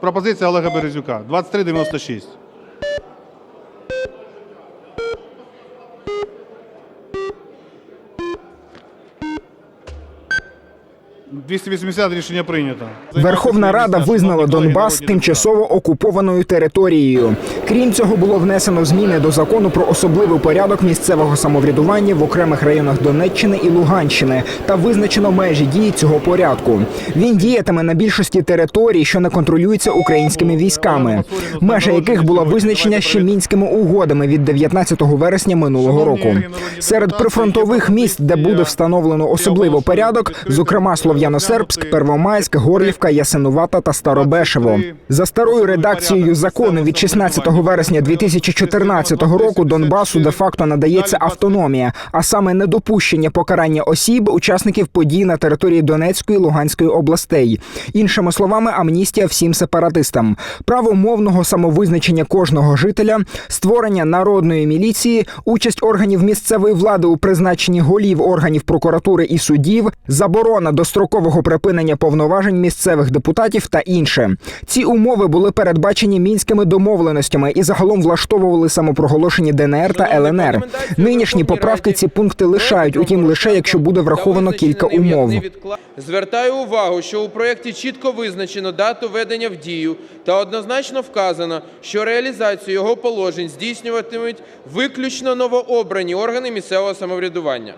Пропозиція Олега Березюка 2396. «280 рішення прийнято. Верховна Рада визнала Донбас тимчасово окупованою територією. Крім цього, було внесено зміни до закону про особливий порядок місцевого самоврядування в окремих районах Донеччини і Луганщини та визначено межі дії цього порядку. Він діятиме на більшості територій, що не контролюються українськими військами, межа яких була визначена ще мінськими угодами від 19 вересня минулого року. Серед прифронтових міст, де буде встановлено особливий порядок, зокрема Слов'яно-Сербськ, Первомайськ, Горлівка, Ясинувата та Старобешево. За старою редакцією закону від 16 вересня 2014 року Донбасу де-факто надається автономія, а саме недопущення покарання осіб, учасників подій на території Донецької і Луганської областей. Іншими словами, амністія всім сепаратистам, право мовного самовизначення кожного жителя, створення народної міліції, участь органів місцевої влади у призначенні голів органів прокуратури і судів, заборона дострокового припинення повноважень місцевих депутатів та інше. Ці умови були передбачені мінськими домовленостями і загалом влаштовували самопроголошені ДНР та ЛНР. Нинішні поправки ці пункти лишають, утім лише якщо буде враховано кілька умов. Звертаю увагу, що у проєкті чітко визначено дату введення в дію та однозначно вказано, що реалізацію його положень здійснюватимуть виключно новообрані органи місцевого самоврядування.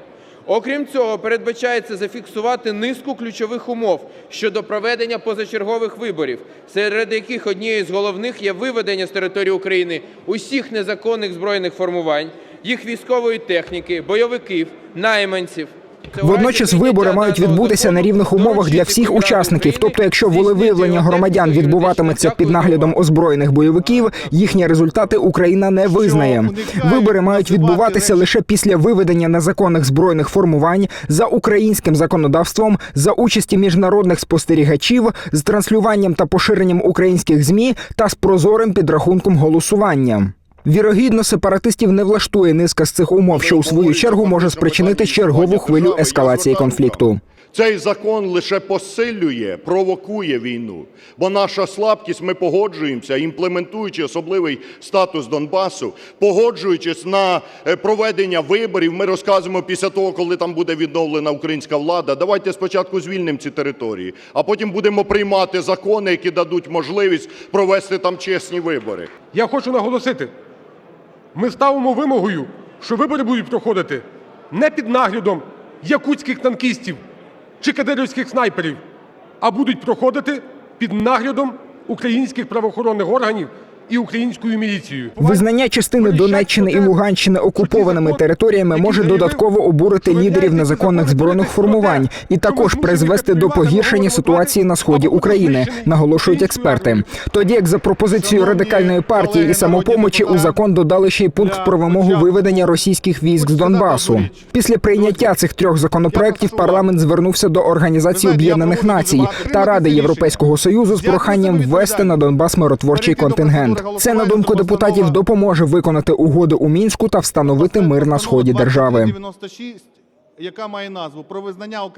Окрім цього, передбачається зафіксувати низку ключових умов щодо проведення позачергових виборів, серед яких однією з головних є виведення з території України усіх незаконних збройних формувань, їх військової техніки, бойовиків, найманців. Водночас вибори мають відбутися на рівних умовах для всіх учасників. Тобто, якщо волевиявлення громадян відбуватиметься під наглядом озброєних бойовиків, їхні результати Україна не визнає. Вибори мають відбуватися лише після виведення незаконних збройних формувань за українським законодавством, за участі міжнародних спостерігачів, з транслюванням та поширенням українських змі та з прозорим підрахунком голосування. Вірогідно, сепаратистів не влаштує низка з цих умов, що у свою чергу може спричинити чергову хвилю ескалації конфлікту. Цей закон лише посилює, провокує війну. Бо наша слабкість, ми погоджуємося, імплементуючи особливий статус Донбасу, погоджуючись на е, проведення виборів, ми розказуємо після того, коли там буде відновлена українська влада, давайте спочатку звільнимо ці території, а потім будемо приймати закони, які дадуть можливість провести там чесні вибори. Я хочу наголосити, ми ставимо вимогою, що вибори будуть проходити не під наглядом якутських танкістів чи кадирівських снайперів, а будуть проходити під наглядом українських правоохоронних органів і українською міліцією. Визнання частини Донеччини і Луганщини окупованими територіями може додатково обурити лідерів незаконних збройних формувань і також призвести до погіршення ситуації на сході України, наголошують експерти. Тоді як за пропозицією радикальної партії і самопомочі у закон додали ще й пункт про вимогу виведення російських військ з Донбасу. Після прийняття цих трьох законопроєктів парламент звернувся до Організації Об'єднаних Націй та Ради Європейського союзу з проханням ввести на Донбас миротворчий контингент. Це на думку депутатів допоможе виконати угоди у мінську та встановити мир на сході держави. 96, яка має назву про визнання окремих